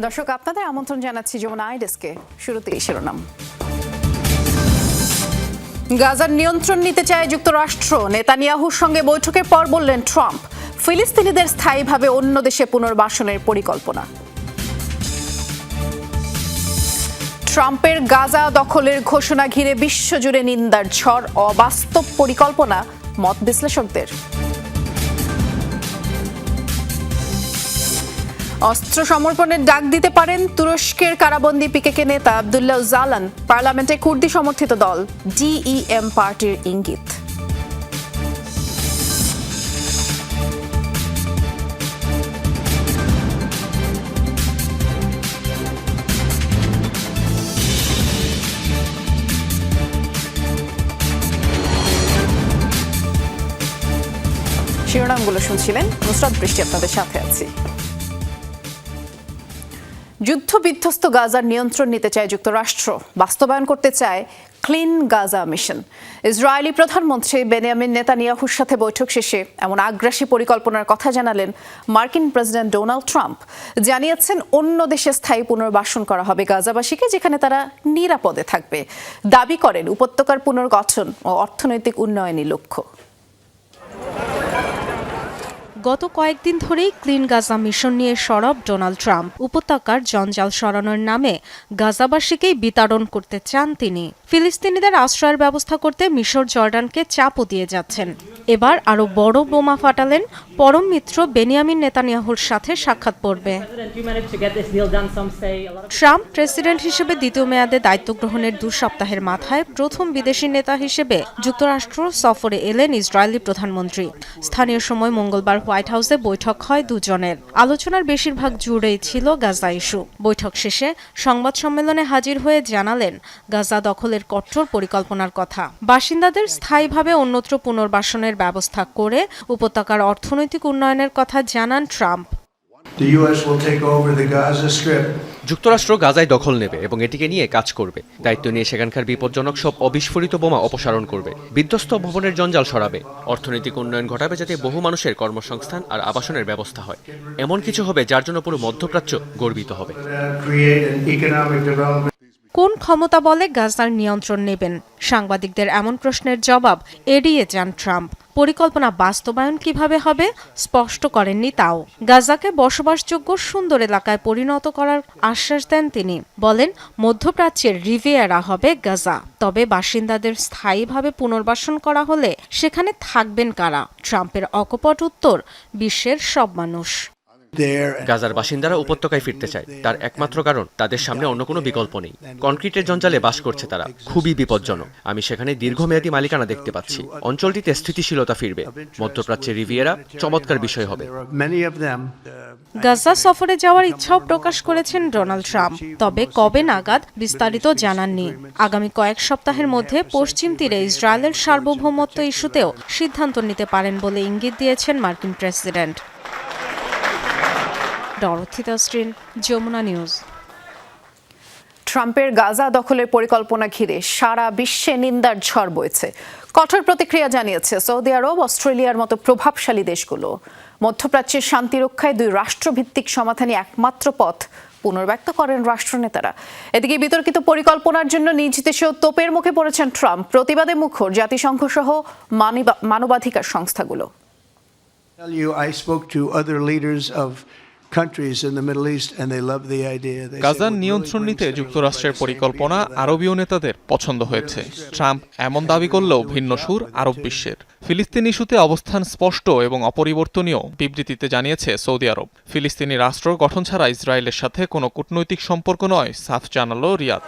দর্শক, আপনাদের আমন্ত্রণ জানাচ্ছি যমুনা আইডেসকে। শুরুতেই শিরোনাম। গাজার নিয়ন্ত্রণ নিতে চায় যুক্তরাষ্ট্র। নেতানিয়াহুর সঙ্গে বৈঠকের পর বললেন ট্রাম্প, ফিলিস্তিনিদের স্থায়ীভাবে অন্য দেশে পুনর্বাসনের পরিকল্পনা। ট্রাম্পের গাজা দখলের ঘোষণা ঘিরে বিশ্বজুড়ে নিন্দার ঝড়, অবাস্তব পরিকল্পনা মত বিশ্লেষকদের। অস্ত্র সমর্পণের ডাক দিতে পারেন তুরস্কের কারাবন্দী পিকেকে নেতা আবদুল্লাহ জালান। পার্লামেন্টে কুর্দি সমর্থিত দল ডিইএম পার্টির ইঙ্গিত। শিরোনামগুলো শুনছিলেন। নুসরাত বৃষ্টি আপনাদের সাথে আছি। যুদ্ধ বিধ্বস্ত গাজার নিয়ন্ত্রণ নিতে চায় যুক্তরাষ্ট্র। বাস্তবায়ন করতে চায় ক্লিন গাজা মিশন। ইসরায়েলি প্রধানমন্ত্রী বেনিয়ামিন নেতানিয়াহুর সাথে বৈঠক শেষে এমন আগ্রাসী পরিকল্পনার কথা জানালেন মার্কিন প্রেসিডেন্ট ডোনাল্ড ট্রাম্প। জানিয়েছেন, অন্য দেশে স্থায়ী পুনর্বাসন করা হবে গাজাবাসীকে, যেখানে তারা নিরাপদে থাকবে। দাবি করেন, উপত্যকার পুনর্গঠন ও অর্থনৈতিক উন্নয়নই লক্ষ্য। গত কয়েকদিন ধরেই ক্লিন গাজা মিশন নিয়ে সরব ডোনাল্ড ট্রাম্প। উপত্যকার জঞ্জাল সরানোর নামে গাজাবাসীকেই বিতাড়ন করতে চান তিনি। ফিলিস্তিনিদের আশ্রয়ের ব্যবস্থা করতে মিশর জর্ডানকে চাপও দিয়ে যাচ্ছেন। এবার আরও বড় বোমা ফাটালেন পরম মিত্র বেনিয়ামিন নেতানিয়াহুর সাথে সাক্ষাৎ পড়বে ট্রাম্প প্রেসিডেন্ট হিসেবে দ্বিতীয় মেয়াদে দায়িত্ব গ্রহণের দু সপ্তাহের মাথায় প্রথম বিদেশি নেতা হিসেবে যুক্তরাষ্ট্র সফরে এলেন ইসরায়েলি প্রধানমন্ত্রী। স্থানীয় সময় মঙ্গলবার হোয়াইট হাউসে বৈঠক হয় দুজনের। আলোচনার বেশিরভাগ জুড়েই ছিল গাজা ইস্যু। বৈঠক শেষে সংবাদ সম্মেলনে হাজির হয়ে জানালেন গাজা দখলের কঠোর পরিকল্পনার কথা। বাসিন্দাদের স্থায়ীভাবে অন্যত্র পুনর্বাসনের ব্যবস্থা করে উপত্যকার অর্থনৈতিক উন্নয়নের কথা জানান Trump. The U.S. will take over the Gaza Strip যুক্তরাষ্ট্র গাজায় দখল নেবে এবং এটিকে নিয়ে কাজ করবে। দায়িত্ব নিয়ে সেখানকার বিপজ্জনক সব অবিস্ফোরিত বোমা অপসারণ করবে। বিধ্বস্ত ভবনের জঞ্জাল সরাবে। অর্থনৈতিক উন্নয়ন ঘটাবে যাতে বহু মানুষের কর্মসংস্থান আর আবাসনের ব্যবস্থা হয়। এমন কিছু হবে যার জন্য পুরো মধ্যপ্রাচ্য গর্বিত হবে. কোন ক্ষমতা বলে গাজার নিয়ন্ত্রণ নেবেন? সাংবাদিকদের এমন প্রশ্নের জবাব এড়িয়ে যান ট্রাম্প। পরিকল্পনা বাস্তবায়ন কীভাবে হবে স্পষ্ট করেননি তাও। গাজাকে বসবাসযোগ্য সুন্দর এলাকায় পরিণত করার আশ্বাস দেন তিনি। বলেন, মধ্যপ্রাচ্যের রিভিয়েরা হবে গাজা। তবে বাসিন্দাদের স্থায়ীভাবে পুনর্বাসন করা হলে সেখানে থাকবেন কারা? ট্রাম্পের অকপট উত্তর, বিশ্বের সব মানুষ। গাজার বাসিন্দারা উপত্যকায় ফিরতে চায়। তার একমাত্র কারণ তাদের সামনে অন্য কোনো বিকল্প নেই। কনক্রিটের জঞ্জালে বাস করছে তারা। খুবই বিপজ্জনক। আমি সেখানে দীর্ঘমেয়াদী মালিকানা দেখতে পাচ্ছি। অঞ্চলটিতে স্থিতিশীলতা ফিরবে। মধ্যপ্রাচ্যের রিভিয়েরা চমৎকার বিষয় হবে। গাজা সফরে যাওয়ার ইচ্ছাও প্রকাশ করেছেন ডোনাল্ড ট্রাম্প। তবে কবে নাগাদ বিস্তারিত জানাননি আগামী কয়েক সপ্তাহের মধ্যে পশ্চিম তীরে ইসরায়েলের সার্বভৌমত্ব ইস্যুতেও সিদ্ধান্ত নিতে পারেন বলে ইঙ্গিত দিয়েছেন মার্কিন president. Dorothy Tasrin Jamuna News. ট্রাম্পের গাজা দখলের পরিকল্পনা ঘিরে সারা বিশ্বে নিন্দার ঝড় বইছে। কঠোর প্রতিক্রিয়া জানিয়েছে সৌদি আরব অস্ট্রেলিয়ার মতো প্রভাবশালী দেশগুলো। মধ্যপ্রাচ্যের শান্তি রক্ষায় দুই রাষ্ট্রভিত্তিক সমাধানই একমাত্র পথ পুনর্ব্যক্ত করেন রাষ্ট্রনেতারা। এদিকে বিতর্কিত পরিকল্পনার জন্য নিজ দেশেও তোপের মুখে পড়েছেন ট্রাম্প। প্রতিবাদে মুখর জাতিসংঘ সহ মানবা- মানবাধিকার সংস্থাগুলো। গাজার নিয়ন্ত্রণ নিতে যুক্তরাষ্ট্রের পরিকল্পনা আরবীয় নেতাদের পছন্দ হয়েছে। ট্রাম্প এমন দাবি করলেও ভিন্ন সুর আরব বিশ্বের। ফিলিস্তিন ইস্যুতে অবস্থান স্পষ্ট এবং অপরিবর্তনীয় বিবৃতিতে জানিয়েছে সৌদি আরব। ফিলিস্তিনি রাষ্ট্র গঠন ছাড়া ইসরায়েলের সাথে কোনো কূটনৈতিক সম্পর্ক নয় সাফ জানালো রিয়াদ।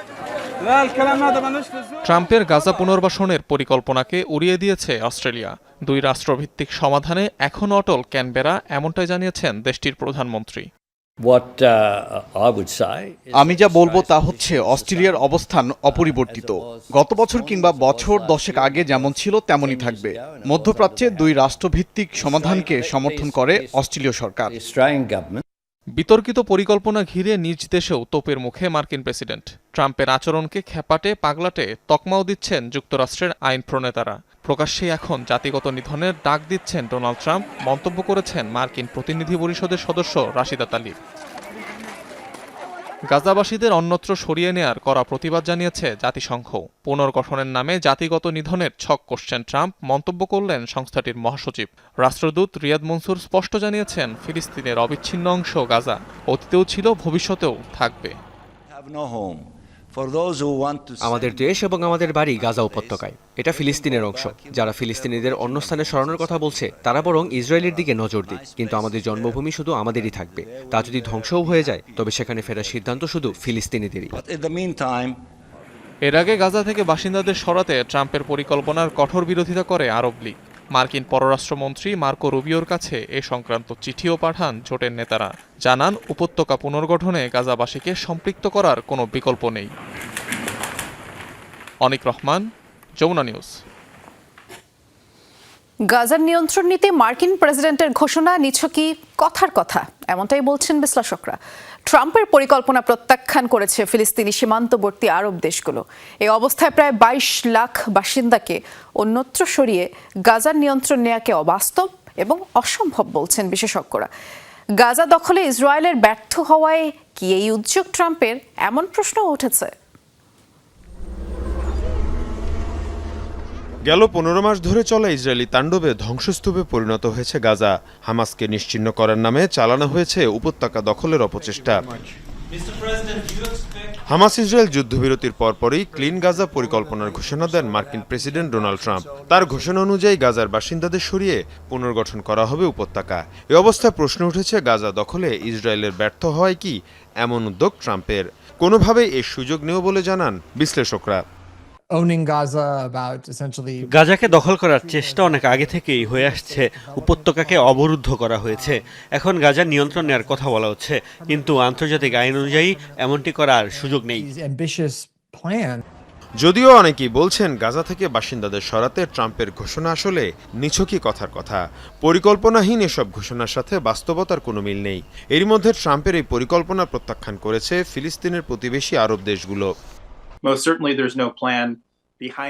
ট্রাম্পের গাজা পুনর্বাসনের পরিকল্পনাকে উড়িয়ে দিয়েছে অস্ট্রেলিয়া। দুই রাষ্ট্রভিত্তিক সমাধানে এখন অটল ক্যানবেরা এমনটাই জানিয়েছেন দেশটির প্রধানমন্ত্রী। Uh, আমি যা বলব তা হচ্ছে অস্ট্রেলিয়ার অবস্থান অপরিবর্তিত। গত বছর কিংবা বছর দশেক আগে যেমন ছিল তেমনই থাকবে। মধ্যপ্রাচ্যে দুই রাষ্ট্রভিত্তিক সমাধানকে সমর্থন করে অস্ট্রেলীয় সরকার। বিতর্কিত পরিকল্পনা ঘিরে নিজ দেশেও তোপের মুখে মার্কিন প্রেসিডেন্ট। ট্রাম্পের আচরণকে খেপাটে, পাগলাটে তকমাও দিচ্ছেন যুক্তরাষ্ট্রের আইন প্রণেতারা। প্রকাশ্যে এখন জাতিগত নিধনের ডাক দিচ্ছেন ডোনাল্ড ট্রাম্প। মন্তব্য করেছেন মার্কিন প্রতিনিধি পরিষদের সদস্য রাশিদা তালিব। গাজাবাসীদের অন্যত্র সরিয়ে নেয়ার করা প্রতিবাদ জানিয়েছে জাতিসংঘ। পুনর্গঠনের নামে জাতিগত নিধনের ছক করছেন ট্রাম্প, মন্তব্য করলেন সংস্থাটির মহাসচিব। রাষ্ট্রদূত রিয়াদ মনসুর স্পষ্ট জানিয়েছেন, ফিলিস্তিনের অবিচ্ছিন্ন অংশ গাজা, অতীতেও ছিল, ভবিষ্যতেও থাকবে। আমাদের দেশ এবং আমাদের বাড়ি গাজা উপত্যকায়। এটা ফিলিস্তিনের অংশ। যারা ফিলিস্তিনিদের অন্য স্থানে সরানোর কথা বলছে তারা বরং ইসরায়েলের দিকে নজর দিক কিন্তু আমাদের জন্মভূমি শুধু আমাদেরই থাকবে। তা যদি ধ্বংসও হয়ে যায় তবে সেখানে ফেরার সিদ্ধান্ত শুধু ফিলিস্তিনিদেরই। এর আগে গাজা থেকে বাসিন্দাদের সরাতে ট্রাম্পের পরিকল্পনার কঠোর বিরোধিতা করে আরব লীগ। মার্কিন পররাষ্ট্রমন্ত্রী মার্কো রুবিওর কাছে এ সংক্রান্ত চিঠিও পাঠান জোটের নেতারা। জানান, উপত্যকা পুনর্গঠনে গাজাবাসীকে সম্পৃক্ত করার কোনো বিকল্প নেই। অনিক রহমান, যমুনা নিউজ। গাজার নিয়ন্ত্রণ নিতে মার্কিন প্রেসিডেন্টের ঘোষণা, নিছকই কথার কথা। এমনটাই বলছেন বিশ্লেষকরা। ট্রাম্পের পরিকল্পনা প্রত্যাখ্যান করেছে ফিলিস্তিনি সীমান্তবর্তী আরব দেশগুলো। এই অবস্থায় প্রায় বাইশ লাখ বাসিন্দাকে অন্যত্র সরিয়ে গাজার নিয়ন্ত্রণ নেয়াকে অবাস্তব এবং অসম্ভব বলছেন বিশেষজ্ঞরা। গাজা দখলে ইসরায়েলের ব্যর্থ হওয়ায় কি এই উদ্যোগ ট্রাম্পের? এমন প্রশ্ন উঠেছে। গেল পনেরো মাস ধরে চলা ইসরায়েলি তাণ্ডবে ধ্বংসস্তূপে পরিণত হয়েছে গাজা। হামাসকে নিশ্চিহ্ন করার নামে চালানো হয়েছে উপত্যকা দখলের অপচেষ্টা। হামাস ইসরায়েল যুদ্ধবিরতির পরপরই ক্লিন গাজা পরিকল্পনার ঘোষণা দেন মার্কিন প্রেসিডেন্ট ডোনাল্ড ট্রাম্প। তার ঘোষণা অনুযায়ী গাজার বাসিন্দাদের সরিয়ে পুনর্গঠন করা হবে উপত্যকা। এ অবস্থায় প্রশ্ন উঠেছে, গাজা দখলে ইসরায়েলের ব্যর্থ হয় কি এমন উদ্যোগ ট্রাম্পের? কোনোভাবেই এর সুযোগ নেও বলে জানান বিশ্লেষকরা। Owning Gaza, about essentially গাজাকে দখল করার চেষ্টা অনেক আগে থেকেই হয়ে আসছে। উপত্যকাকে অবরুদ্ধ করা হয়েছে। এখন গাজা নিয়ন্ত্রণ নেওয়ার কথা বলা হচ্ছে। কিন্তু আন্তর্জাতিক আইন অনুযায়ী এমনটি করার সুযোগ নেই। যদিও অনেকেই বলছেন গাজা থেকে বাসিন্দাদের সরাতে ট্রাম্পের ঘোষণা আসলে নিছকই কথার কথা। পরিকল্পনাহীন এসব ঘোষণার সাথে বাস্তবতার কোনো মিল নেই। এরই মধ্যে ট্রাম্পের এই পরিকল্পনা প্রত্যাখ্যান করেছে ফিলিস্তিনের প্রতিবেশী আরব দেশগুলো।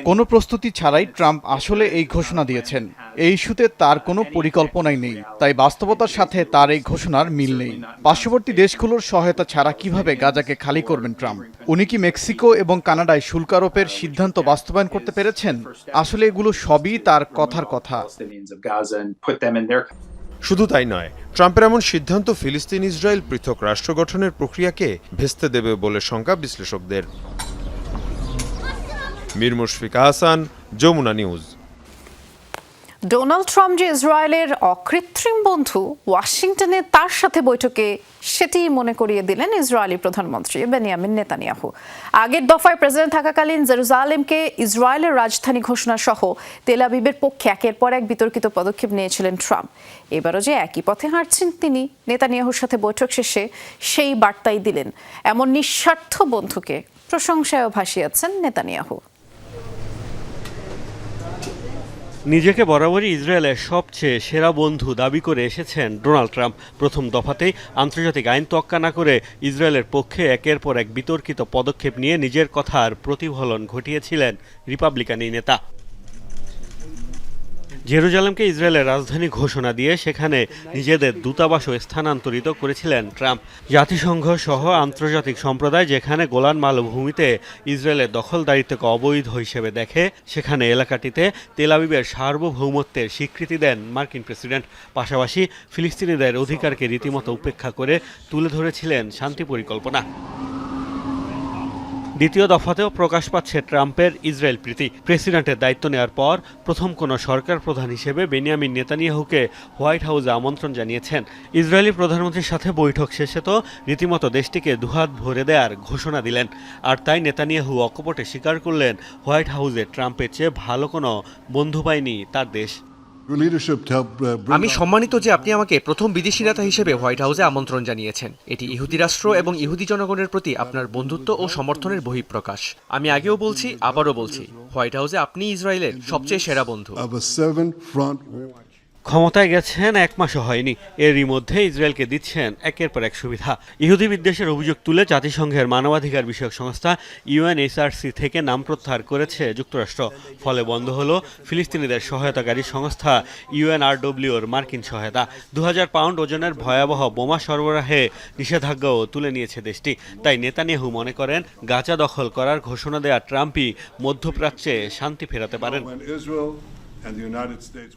কোনো প্রস্তুতি ছাড়াই ট্রাম্প আসলে এই ঘোষণা দিয়েছেন। এই ইস্যুতে তার কোনো পরিকল্পনাই নেই। তাই বাস্তবতার সাথে তার এই ঘোষণার মিল নেই। পার্শ্ববর্তী দেশগুলোর সহায়তা ছাড়া কীভাবে গাজাকে খালি করবেন ট্রাম্প? উনি কি মেক্সিকো এবং কানাডায় শুল্ক আরোপের সিদ্ধান্ত বাস্তবায়ন করতে পেরেছেন? আসলে এগুলো সবই তার কথার কথা। শুধু তাই নয় ট্রাম্পের এমন সিদ্ধান্ত ফিলিস্তিন ইসরায়েল পৃথক রাষ্ট্র গঠনের প্রক্রিয়াকে ভেস্তে দেবে বলে শঙ্কা বিশ্লেষকদের। Mir Mushfiq Hasan Jamuna News Donald Trump যে ইসরায়েলের অকৃত্রিম বন্ধু ওয়াশিংটনে তার সাথে বৈঠকে, সেটি মনে করিয়ে দিলেন ইসরায়েলি প্রধানমন্ত্রী বেনিয়ামিন নেতানিয়াহু। আগের দফায় প্রেসিডেন্ট থাকাকালীন জেরুজালেমকে ইসরায়েলের রাজধানী ঘোষণা সহ তেল আবিবের পক্ষে একের পর এক বিতর্কিত পদক্ষেপ নিয়েছিলেন ট্রাম্প। এবারও যে একই পথে হাঁটছেন তিনি, নেতানিয়াহুর সাথে বৈঠক শেষে সেই বার্তাই দিলেন। এমন নিঃস্বার্থ বন্ধুকে প্রশংসায়ও ভাসিয়েছেন নেতানিয়াহু। নিজেকে বরাবরই ইসরায়েলের সবচেয়ে সেরা বন্ধু দাবি করে এসেছেন ডোনাল্ড ট্রাম্প। প্রথম দফাতেই আন্তর্জাতিক আইন তক্কা না করে ইসরায়েলের পক্ষে একের পর এক বিতর্কিত পদক্ষেপ নিয়ে নিজের কথার প্রতিফলন ঘটিয়েছিলেন রিপাবলিকান নেতা। জেরুজালেমকে ইসরায়েলের রাজধানী ঘোষণা দিয়ে সেখানে নিজেদের দূতাবাসও স্থানান্তরিত করেছিলেন ট্রাম্প। জাতিসংঘ সহ আন্তর্জাতিক সম্প্রদায় যেখানে গোলান মালভূমিতে ইসরায়েলের দখলদারিত্বকে অবৈধ হিসেবে দেখে, সেখানে এলাকাটিতে তেলাবিবের সার্বভৌমত্বের স্বীকৃতি দেন মার্কিন প্রেসিডেন্ট। পাশাপাশি ফিলিস্তিনিদের অধিকারকে রীতিমতো উপেক্ষা করে তুলে ধরেছিলেন শান্তি পরিকল্পনা। দ্বিতীয় দফাতেও প্রকাশ পাচ্ছে ট্রাম্পের ইসরায়েল প্রীতি। প্রেসিডেন্টের দায়িত্ব নেওয়ার পর প্রথম কোনো সরকার প্রধান হিসেবে বেনিয়ামিন নেতানিয়াহুকে হোয়াইট হাউসে আমন্ত্রণ জানিয়েছেন। ইসরায়েলি প্রধানমন্ত্রীর সাথে বৈঠক শেষে তো রীতিমতো দেশটিকে দুহাত ভরে দেওয়ার ঘোষণা দিলেন। আর তাই নেতানিয়াহু অকপটে স্বীকার করলেন, হোয়াইট হাউসে ট্রাম্পের চেয়ে ভালো কোনো বন্ধু পায়নি তার দেশ। আমি সম্মানিত যে আপনি আমাকে প্রথম বিদেশি নেতা হিসেবে হোয়াইট হাউসে আমন্ত্রণ জানিয়েছেন। এটি ইহুদি রাষ্ট্র এবং ইহুদি জনগণের প্রতি আপনার বন্ধুত্ব ও সমর্থনের বহিঃপ্রকাশ। আমি আগেও বলছি আবারও বলছি হোয়াইট হাউসে আপনি ইসরায়েলের সবচেয়ে সেরা বন্ধু। ক্ষমতায় গেছেন, এক মাসও হয়নি। এরই মধ্যে ইসরায়েলকে দিচ্ছেন একের পর এক সুবিধা। ইহুদি বিদ্বেষের অভিযোগ তুলে জাতিসংঘের মানবাধিকার বিষয়ক সংস্থা ইউএনএসআরসি থেকে নাম প্রত্যাহার করেছে যুক্তরাষ্ট্র। ফলে বন্ধ হলো ফিলিস্তিনিদের সহায়তাকারী সংস্থা ইউএনআরডব্লিউর মার্কিন সহায়তা। দু হাজার পাউন্ড ওজনের ভয়াবহ বোমা সরবরাহে নিষেধাজ্ঞাও তুলে নিয়েছে দেশটি। তাই নেতানিয়াহু মনে করেন, গাজা দখল করার ঘোষণা দেয়া ট্রাম্পই মধ্যপ্রাচ্যে শান্তি ফেরাতে পারেন।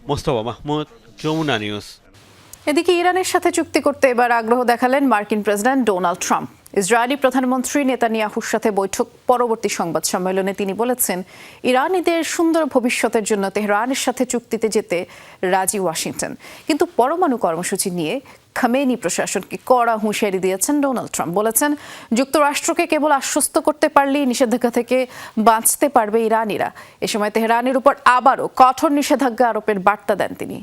মোস্তফা মাহমুদ যমুনা নিউজ। এদিকে ইরানের সাথে চুক্তি করতে এবার আগ্রহ দেখালেন মার্কিন প্রেসিডেন্ট ডোনাল্ড ট্রাম্প। ইসরায়েলি প্রধানমন্ত্রী নেতানিয়াহুর সাথে বৈঠক পরবর্তী সংবাদ সম্মেলনে তিনি বলেছেন ইরানিদের সুন্দর ভবিষ্যতের জন্য তেহরানের সাথে চুক্তিতে যেতে রাজি ওয়াশিংটন। কিন্তু পরমাণু কর্মসূচি নিয়ে খামেনি প্রশাসনকে কড়া হুঁশিয়ারি দিয়েছেন ডোনাল্ড ট্রাম্প। বলেছেন, যুক্তরাষ্ট্রকে কেবল আশ্বস্ত করতে পারলেই নিষেধাজ্ঞা থেকে বাঁচতে পারবে ইরানিরা। এ সময় তেহরানের উপর আবারও কঠোর নিষেধাজ্ঞা আরোপের বার্তা দেন তিনি।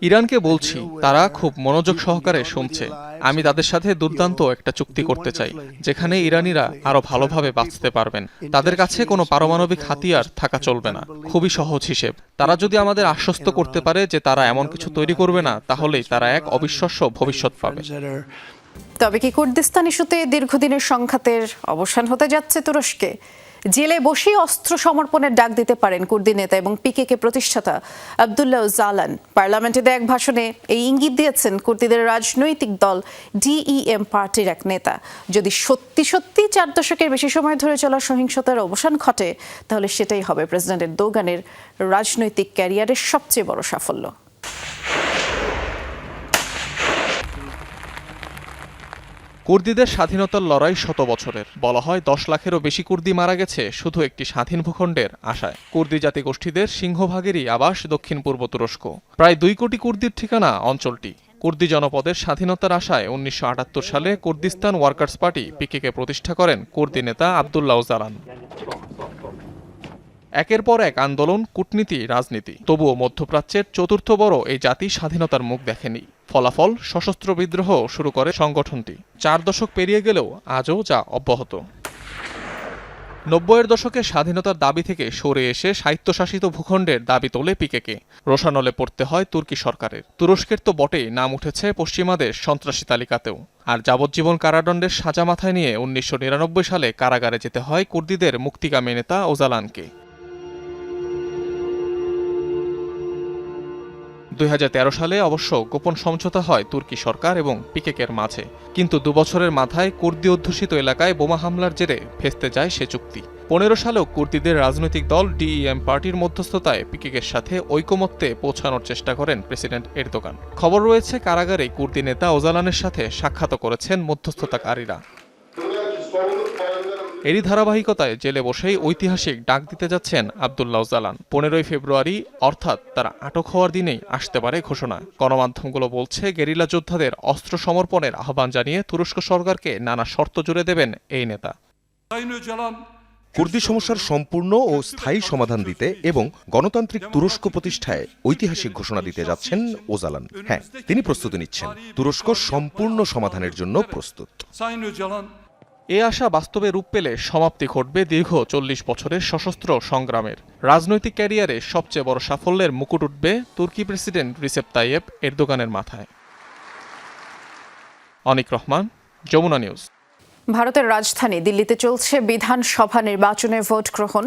ইরানকে বলছি তারা খুব মনোযোগ সহকারে শুনছে। আমি তাদের সাথে দুর্দান্ত একটা চুক্তি করতে চাই যেখানে ইরানিরা আরও ভালোভাবে বাঁচতে পারবেন। তাদের কাছে কোনো পারমাণবিক হাতিয়ার থাকা চলবে না খুবই সহজ হিসেব। তারা যদি আমাদের আশ্বস্ত করতে পারে যে তারা এমন কিছু তৈরি করবে না তাহলেই তারা এক অবিশ্বাস্য ভবিষ্যৎ পাবে। তবে কি কুর্দিস্তান ইস্যুতে দীর্ঘদিনের সংঘাতের অবসান হতে যাচ্ছে তুরস্কে? জেলে বসেই অস্ত্র সমর্পণের ডাক দিতে পারেন কুর্দি নেতা এবং পিকেকে প্রতিষ্ঠাতা আবদুল্লাহ জালান। পার্লামেন্টে এক ভাষণে এই ইঙ্গিত দিয়েছেন কুর্দিদের রাজনৈতিক দল ডিইএম পার্টির এক নেতা। যদি সত্যি সত্যি চার দশকের বেশি সময় ধরে চলা সহিংসতার অবসান ঘটে, তাহলে সেটাই হবে প্রেসিডেন্টের দোগানের রাজনৈতিক ক্যারিয়ারের সবচেয়ে বড় সাফল্য। কুর্দিদের স্বাধীনতার লড়াই শত বছরের। বলা হয় দশ লাখেরও বেশি কুর্দি মারা গেছে শুধু একটি স্বাধীন ভূখণ্ডের আশায়। কুর্দি জাতি গোষ্ঠীদের সিংহভাগেরই আবাস দক্ষিণ পূর্ব তুরস্ক। প্রায় দুই কোটি কুর্দির ঠিকানা অঞ্চলটি। কুর্দি জনপদের স্বাধীনতার আশায় উনিশশো আটাত্তর সালে কুর্দিস্তান ওয়ার্কার্স পার্টি পিকেকে প্রতিষ্ঠা করেন কুর্দি নেতা আবদুল্লাহ জালান। একের পর এক আন্দোলন, কূটনীতি, রাজনীতি। তবুও মধ্যপ্রাচ্যের চতুর্থ বড় এই জাতি স্বাধীনতার মুখ দেখেনি। ফলাফল, সশস্ত্র বিদ্রোহ শুরু করে সংগঠনটি। চার দশক পেরিয়ে গেলেও আজও যা অব্যাহত। নব্বইয়ের দশকে স্বাধীনতার দাবি থেকে সরে এসে স্বায়ত্তশাসিত ভূখণ্ডের দাবি তোলে পিকেকে। রোশানলে পড়তে হয় তুর্কি সরকারের। তুরস্কের তো বটেই নাম উঠেছে পশ্চিমাদের সন্ত্রাসী তালিকাতেও। আর যাবজ্জীবন কারাদণ্ডের সাজা মাথায় নিয়ে উনিশশো নিরানব্বই সালে কারাগারে যেতে হয় কুর্দিদের মুক্তিকামী নেতা ওজালানকে। দুই হাজার তেরো সালে অবশ্য গোপন সমঝোতা হয় তুর্কি সরকার এবং পিকেকের মাঝে। কিন্তু দুবছরের মাথায় কুর্দি অধ্যুষিত এলাকায় বোমা হামলার জেরে ভেস্তে যায় সে চুক্তি। পনেরো সালেও কুর্দিদের রাজনৈতিক দল ডিইএম পার্টির মধ্যস্থতায় পিকেকের সাথে ঐকমত্যে পৌঁছানোর চেষ্টা করেন প্রেসিডেন্ট এরদোগান। খবর রয়েছে, কারাগারে কুর্দি নেতা ওজালানের সাথে সাক্ষাৎ করেছেন মধ্যস্থতাকারীরা। এরই ধারাবাহিকতায় জেলে বসেই ঐতিহাসিক ডাক দিতে যাচ্ছেন আবদুল্লাহ জালান। পনেরোই ফেব্রুয়ারি, অর্থাৎ তার আটক হওয়ার দিনেই আসতে পারে ঘোষণা। গণমাধ্যমগুলো বলছে, গেরিলা যোদ্ধাদের অস্ত্র সমর্পণের আহ্বান জানিয়ে তুরস্ক সরকারকে নানা শর্ত জুড়ে দেবেন এই নেতা। কুর্দি সমস্যার সম্পূর্ণ ও স্থায়ী সমাধান দিতে এবং গণতান্ত্রিক তুরস্ক প্রতিষ্ঠায় ঐতিহাসিক ঘোষণা দিতে যাচ্ছেন ওজালান হ্যাঁ তিনি প্রস্তুতি নিচ্ছেন। তুরস্ক সম্পূর্ণ সমাধানের জন্য প্রস্তুত। এ আশা বাস্তবে রূপ পেলে সমাপ্তি ঘটবে দীর্ঘ চল্লিশ বছরের সশস্ত্র সংগ্রামের। রাজনৈতিক ক্যারিয়ারে সবচেয়ে বড় সাফল্যের মুকুট উঠবে তুর্কি প্রেসিডেন্ট রিসেপ তাইয়েব এরদোগানের মাথায়। অনিক রহমান, যমুনা নিউজ। ভারতের রাজধানী দিল্লিতে চলছে বিধানসভা নির্বাচনে ভোট গ্রহণ।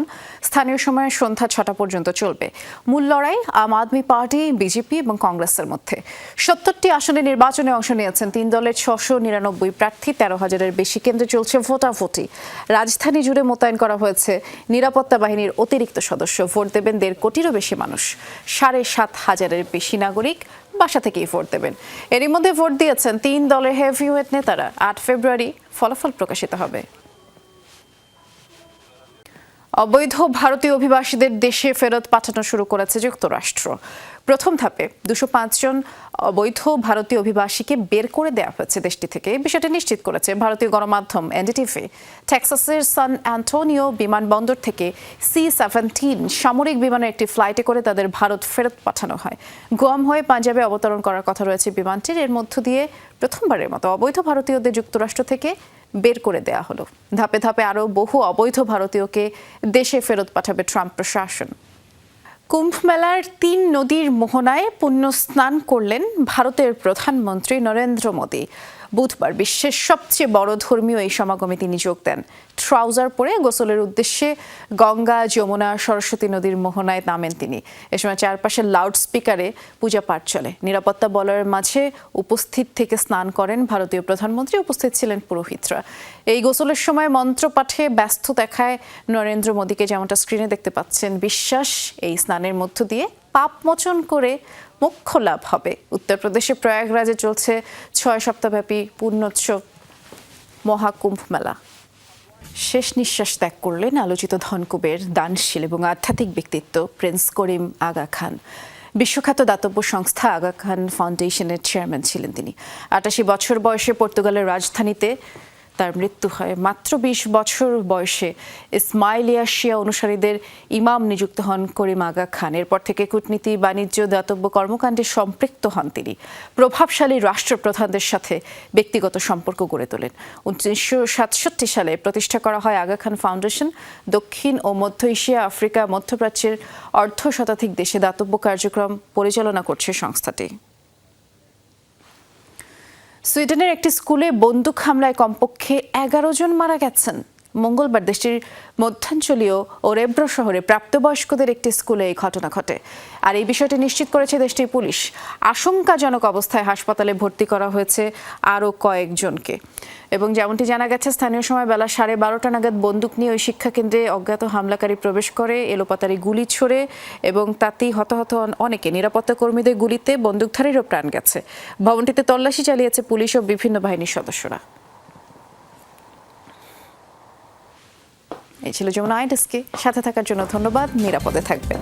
স্থানীয় সময়ে সন্ধ্যা ছটা পর্যন্ত চলবে। মূল লড়াই আম আদমি পার্টি, বিজেপি এবং কংগ্রেসের মধ্যে। সত্তরটি আসনে নির্বাচনে অংশ নিয়েছেন তিন দলের ছশো নিরানব্বই প্রার্থী, তেরো হাজারের বেশি কেন্দ্রে চলছে ভোটাভুটি। রাজধানী জুড়ে মোতায়েন করা হয়েছে নিরাপত্তা বাহিনীর অতিরিক্ত সদস্য। ভোট দেবেন দেড় কোটিরও বেশি মানুষ। সাড়ে সাত হাজারের বেশি নাগরিক বাসা থেকেই ভোট দেবেন। এরই মধ্যে ভোট দিয়েছেন তিন দলের হেভিওয়েট নেতারা। আট ফেব্রুয়ারি ফলাফল প্রকাশিত হবে। অবৈধ ভারতীয় অভিবাসীদের দেশে ফেরত পাঠানো শুরু করেছে যুক্তরাষ্ট্র। প্রথম ধাপে দুশো জন অবৈধ ভারতীয় অভিবাসীকে বের করে দেওয়া হয়েছে দেশটি থেকে। বিষয়টি নিশ্চিত করেছে ভারতীয় গণমাধ্যম এনডিটিভি। টেক্সাসের সান অ্যান্টোনিও বিমানবন্দর থেকে সি সেভেন্টিন সামরিক বিমানের একটি ফ্লাইটে করে তাদের ভারত ফেরত পাঠানো হয়। গোয়াম হয়ে পাঞ্জাবে অবতরণ করার কথা রয়েছে বিমানটির। এর মধ্য দিয়ে প্রথমবারের মতো অবৈধ ভারতীয়দের যুক্তরাষ্ট্র থেকে বের করে দেয়া হলো। ধাপে ধাপে আরও বহু অবৈধ ভারতীয়কে দেশে ফেরত পাঠাবে ট্রাম্প প্রশাসন। কুম্ভ মেলার তিন নদীর মোহনায় পুণ্য স্নান করলেন ভারতের প্রধানমন্ত্রী নরেন্দ্র মোদী। বুধবার বিশ্বের সবচেয়ে বড় ধর্মীয় এই সমাগমে তিনি যোগ দেন। ট্রাউজার পরে গোসলের উদ্দেশ্যে গঙ্গা, যমুনা, সরস্বতী নদীর মোহনায় নামেন তিনি। এ সময় চারপাশে লাউড স্পিকারে পূজা পাঠ চলে। নিরাপত্তা বলয়ের মাঝে উপস্থিত থেকে স্নান করেন ভারতীয় প্রধানমন্ত্রী, উপস্থিত ছিলেন পুরোহিতরা। এই গোসলের সময় মন্ত্র পাঠে ব্যস্ত দেখায় নরেন্দ্র মোদীকে যেমনটা স্ক্রিনে দেখতে পাচ্ছেন, বিশ্বাস এই স্নানের মধ্য দিয়ে পাপ মোচন করে মোক্ষ লাভ হবে। উত্তরপ্রদেশে প্রয়াগরাজে চলছে ছয় সপ্তাহব্যাপী পূর্ণোৎসব মহাকুম্ভ মেলা। শেষ নিঃশ্বাস ত্যাগ করলেন আলোচিত ধনকুবের দানশীল এবং আধ্যাত্মিক ব্যক্তিত্ব প্রিন্স করিম আগা খান। বিশ্বখ্যাত দাতব্য সংস্থা আগা খান ফাউন্ডেশনের চেয়ারম্যান ছিলেন তিনি। আটাশি বছর বয়সে পর্তুগালের রাজধানীতে তার মৃত্যু হয়। মাত্র বিশ বছর বয়সে ইসমাইলিয়া শিয়া অনুসারীদের ইমাম নিযুক্ত হন করিম আগা খান। এরপর থেকে কূটনীতি, বাণিজ্য, দাতব্য কর্মকাণ্ডে সম্পৃক্ত হন তিনি। প্রভাবশালী রাষ্ট্রপ্রধানদের সাথে ব্যক্তিগত সম্পর্ক গড়ে তোলেন। উনিশশো সাতষট্টি সালে প্রতিষ্ঠা করা হয় আগা খান ফাউন্ডেশন। দক্ষিণ ও মধ্য এশিয়া, আফ্রিকা, মধ্যপ্রাচ্যের অর্ধ শতাধিক দেশে দাতব্য কার্যক্রম পরিচালনা করছে সংস্থাটি। সুইডেনের একটি স্কুলে বন্দুক হামলায় কমপক্ষে এগারো জন মারা গেছেন। মঙ্গলবার দেশটির মধ্যাঞ্চলীয় ও রেব্রো শহরে প্রাপ্তবয়স্কদের একটি স্কুলে এই ঘটনা ঘটে। আর এই বিষয়টি নিশ্চিত করেছে দেশটির পুলিশ। আশঙ্কাজনক অবস্থায় হাসপাতালে ভর্তি করা হয়েছে আরও কয়েকজনকে। এবং যেমনটি জানা গেছে, স্থানীয় সময় বেলা সাড়ে বারোটা নাগাদ বন্দুক নিয়ে ওই শিক্ষাকেন্দ্রে অজ্ঞাত হামলাকারী প্রবেশ করে এলোপাতারি গুলি ছোড়ে এবং তাতেই হতাহত অনেকে। নিরাপত্তা কর্মীদের গুলিতে বন্দুকধারীরও প্রাণ গেছে। ভবনটিতে তল্লাশি চালিয়েছে পুলিশ ও বিভিন্ন বাহিনীর সদস্যরা। এই ছিল যমুনা আইডেস্কে। সাথে থাকার জন্য ধন্যবাদ। নিরাপদে থাকবেন।